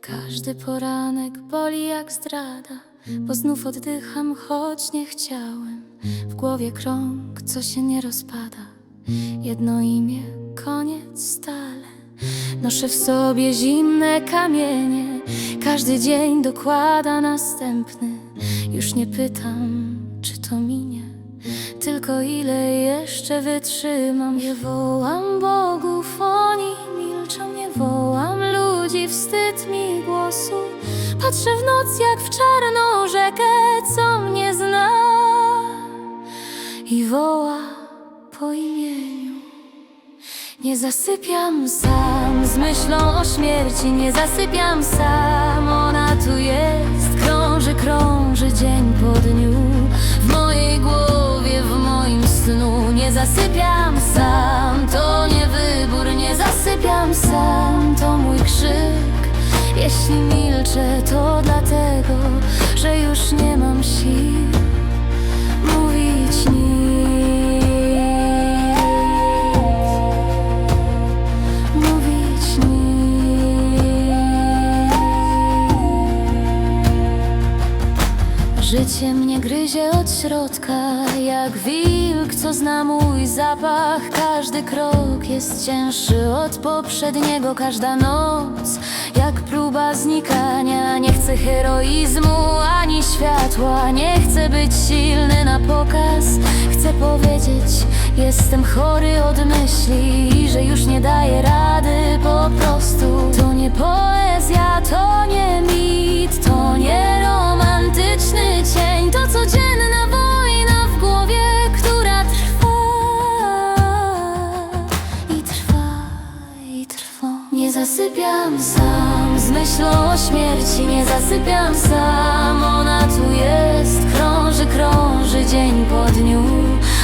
Każdy poranek boli jak zdrada, bo znów oddycham, choć nie chciałem. W głowie krąg, co się nie rozpada. Jedno imię, koniec stale. Noszę w sobie zimne kamienie, każdy dzień dokłada następny. Już nie pytam, czy to minie, tylko ile jeszcze wytrzymam. Nie wołam bogów, Patrzę w noc jak w czarną rzekę, co mnie zna i woła po imieniu. Nie zasypiam sam z myślą o śmierci, nie zasypiam sam. Ona tu jest, krąży, krąży dzień po dniu. W mojej głowie, w moim snu nie zasypiam sam. Jeśli milczę, to dlatego, że już nie mam sił mówić nic. Mówić nic. Życie mnie gryzie od środka, jak wilk, co zna mój zapach. Każdy krok jest cięższy od poprzedniego, każda noc próba znikania. Nie chcę heroizmu ani światła, nie chcę być silny na pokaz. Chcę powiedzieć, jestem chory od myśli, że już nie daję rady po prostu. To nie poezja, to nie mit, to nie romantyczny cień, to codzienna wojna w głowie, która trwa i trwa i trwa. Nie zasypiam sam z myślą o śmierci, nie zasypiam sam. Ona tu jest, krąży, krąży dzień po dniu.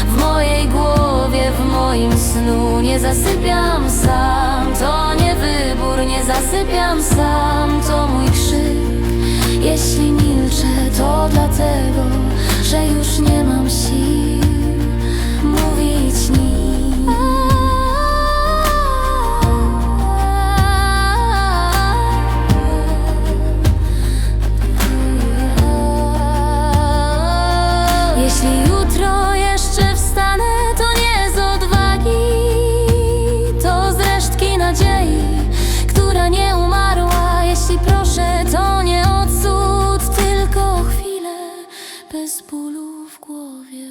W mojej głowie, w moim snu nie zasypiam sam. To nie wybór, nie zasypiam sam. To mój krzyk. Bólu w głowie.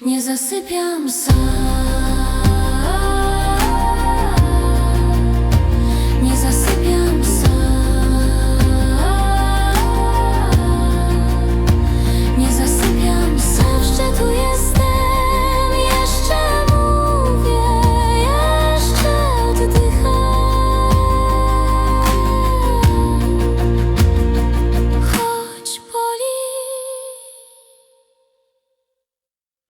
Nie zasypiam sam.